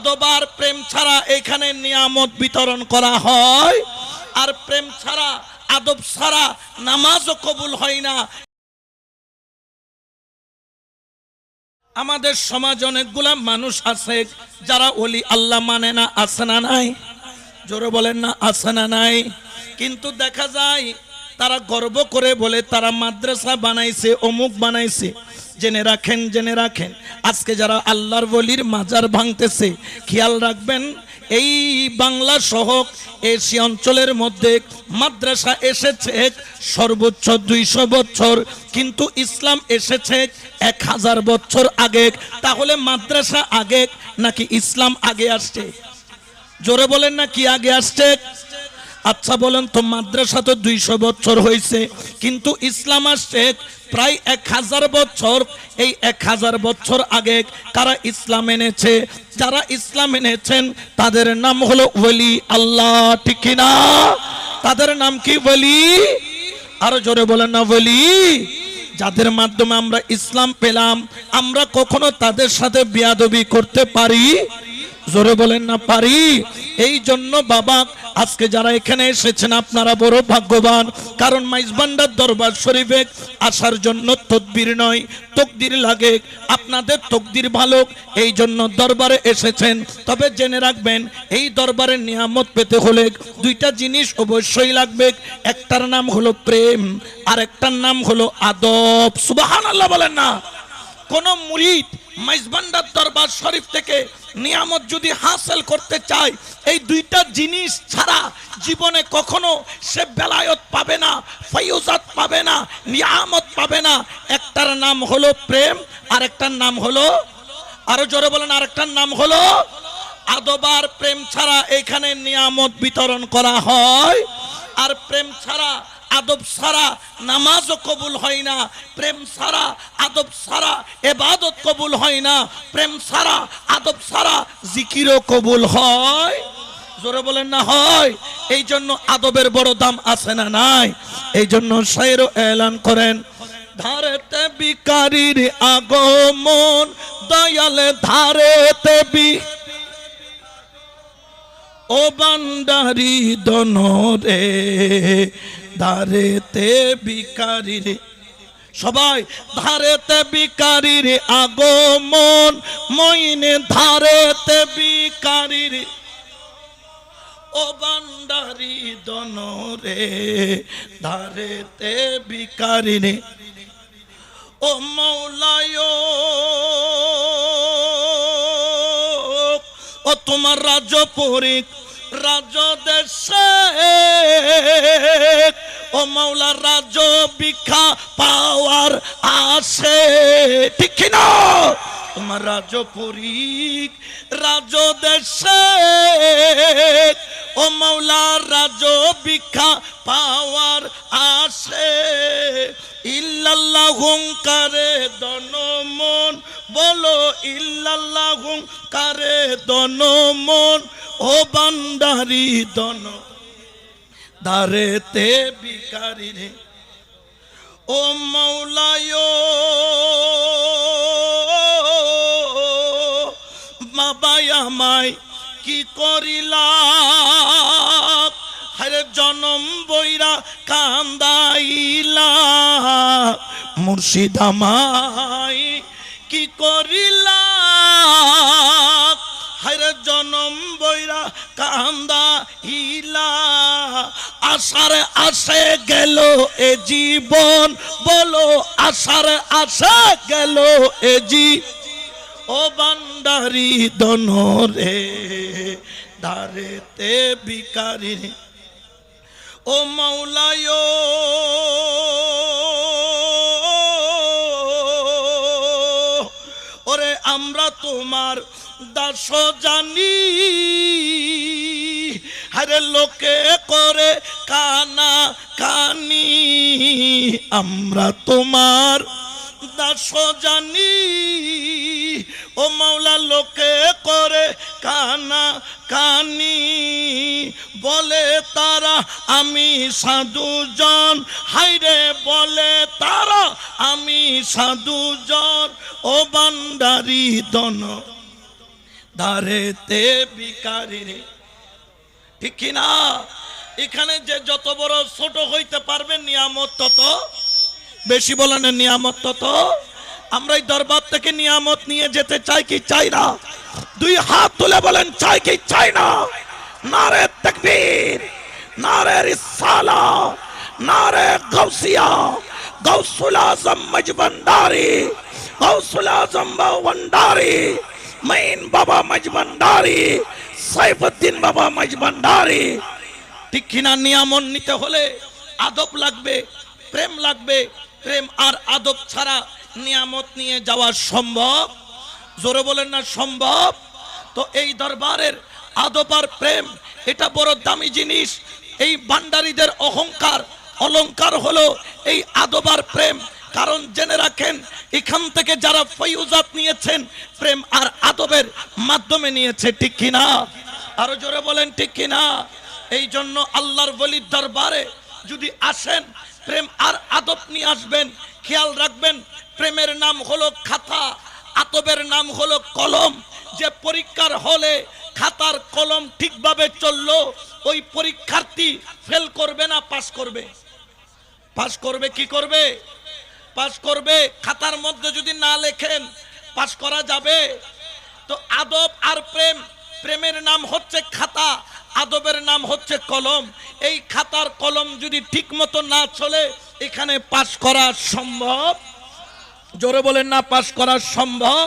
আদবার প্রেম ছাড়া এখানে নিয়ামত বিতরণ করা হয়। আর প্রেম ছাড়া, আদব ছাড়া নামাজও কবুল হয় না। আমাদের সমাজ অনেকগুলা মানুষ আছে, যারা ওলি আল্লাহ মানে না, আছে না নাই? জোরে বলেন না, আছে না নাই? কিন্তু দেখা যায় তারা গর্ব করে বলে, তারা মাদ্রাসা বানাইছে, অমুক বানাইছে। জেনে রাখেন জেনে রাখেন। আজকে যারা আল্লাহর বলির মাজার ভাঙতেছে, খেয়াল রাখবেন, এই বাংলা সহ এশিয়া অঞ্চলের মধ্যে মাদ্রাসা এসেছে সর্বোচ্চ দুইশো বছর, কিন্তু ইসলাম এসেছে এক হাজার বছর আগে। তাহলে মাদ্রাসা আগে নাকি ইসলাম আগে আসছে? জোরে বলেন না কি আগে আসছে? আচ্ছা বলেন তো, মাদ্রাসা তো দুইশো বছর হয়েছে, কিন্তু ইসলাম আসছে প্রায় এক হাজার বছর। এই এক হাজার বছর আগে কারা ইসলাম এনেছে? যারা ইসলাম এনেছেন, তাদের নাম হলো ওলি আল্লাহ, ঠিক না? তাদের নাম কি বলি আরও জোরে বলেন না বলি যাদের মাধ্যমে আমরা ইসলাম পেলাম, আমরা কখনো তাদের সাথে বিয়াদবি করতে পারি? জোরে বলেন না, পারি? এই জন্য বাবা, আজকে যারা এখানে এসেছেন, আপনারা বড় ভাগ্যবান। কারণ মাইজবান্ডার দরবার শরীফে আসার জন্য তদবির নয়, তকদির লাগে। আপনাদের তকদির ভালো, এই জন্য দরবারে এসেছেন। তবে জেনে রাখবেন, এই দরবারে নিয়ামত পেতে হলে দুইটা জিনিস অবশ্যই লাগবে। একটার নাম হলো প্রেম আর একটার নাম হলো আদব। সুবাহান আল্লাহ বলেন না। কোন মুরিদ মাইজবান্ডার দরবার শরীফ থেকে নিয়ামত যদি হাসিল করতে চায়, এই দুইটা জিনিস ছাড়া জীবনে কখনো সে বেলায়ত পাবে না ফয়ুজাত পাবে না, নিয়ামত পাবে না। একটার নাম হলো প্রেম আর একটার নাম হলো, আরও জোরে বলেন, আরেকটার নাম হলো আদবার প্রেম ছাড়া এখানে নিয়ামত বিতরণ করা হয়। আর প্রেম ছাড়া আদব ছাড়া নামাজও কবুল হয় না, প্রেম ছাড়া আদব ছাড়া এবাদত কবুল হয় না, প্রেম ছাড়া আদব ছাড়া জিকিরও কবুল হয়। জোরে বলেন না, হয়। এই জন্য আদবের বড় দাম আছে না নাই? এই জন্য শায়েরও এলান করেন। ধারেতে বিকারীর আগমন, দয়ালে ধারেতে বি ও বান্ডারি দনরে ধারেতে বিকারির সবাই ধারেতে বিকারির আগমন, মইনে ধারেতে বিকারির ও বান্ডারি দনরে, ধারেতে বিকারির ও মৌলায়, ও তোমার রাজ্য পরিক দেশে ও মাওলার রাজ্য ভিক্ষা পাওয়ার আসে ঠিক না তোমার রাজ্য পরিক, রাজ্য দেশে। ও মাওলার রাজ্য ভিক্ষা পাওয়ার আসে ইল্লাল্লাহ হুঙ্কারে দনমন বলো ইল্লাল্লাহ হুঙ্কারে দনমন ও বান্ডারি দন দারেতে বিকারি রে। ও মৌলায়, বাবাই আমায় কি করিলা হরে জনম বইরা কান্দাইলা মুর্শিদ আমায় কি করিলা হায়রে জনম বইরা কান্দা আশার আসে গেল এ জীবন, বলো আশার আসে গেল এ জি ও বান্ডারি দনরে দারেতে বিকারি ও মাওলায়, ওরে আমরা তোমার দাস জানি আরে লোকে করে কানা কানি, আমরা তোমার দাস জানি ও মাওলা, লোকে করে কানা কানি, বলে তারা আমি সাধুজন। হাইরে বলে তারা আমি সাধুজন। ও বান্ডারি দন দারেতে বিকারি রে ঠিক না এখানে যে যত বড় ছোট হইতে পারবে নিয়ামত তত বেশি বলেন নিয়ামত তত। আমরা এই দরবার থেকে নিয়ামত নিয়ে যেতে চাই কি চাই না? দুই হাত তুলে বলেন, চাই কি চাই না? নারে তকবীর, নারে রিসালা, নারে গাউসিয়া, গাউসুল আজম মজবন্দারি, গাউসুল আজম বান্ডারি মাইন বাবা মজবন্দারি, সাইফুদ্দিন বাবা মজবন্দারি ঠিক কিনা নিয়ামন নিতে হলে আদব লাগবে, প্রেম লাগবে। প্রেম আর আদব ছাড়া নিয়ামত নিয়ে যাওয়া সম্ভব? জোরে বলেন না, সম্ভব? তো এই দরবারের আদব আর প্রেম, এটা বড় দামি জিনিস। এই ভান্ডারীদের অহংকার, অলংকার হলো এই আদব আর প্রেম। কারণ জেনে রাখেন, এখান থেকে যারা ফয়ুজাত নিয়েছেন, প্রেম আর আদবের মাধ্যমে নিয়েছে, ঠিক কিনা? আরও জোরে বলেন, ঠিক কিনা? এই জন্য আল্লাহর বলির দরবারে যদি আসেন, প্রেম আর আদব নিয়ে আসবেন, খেয়াল রাখবেন, প্রেমের নাম হলো খাতা, আতবের নাম হলো কলম। যে পরীক্ষার হলে খাতার কলম ঠিকভাবে চলল, ওই পরীক্ষার্থী ফেল করবে না পাস করবে। পাস করবে, কি করবে? পাস করবে, খাতার মধ্যে যদি না লেখেন পাস করা যাবে। তো আদব আর প্রেম, প্রেমের নাম হচ্ছে খাতা। আদবের নাম হচ্ছে কলম। এই খাতার কলম যদি ঠিক মতো না চলে, এখানে পাশ করা সম্ভব? জোরে বলেন না, পাশ করা সম্ভব?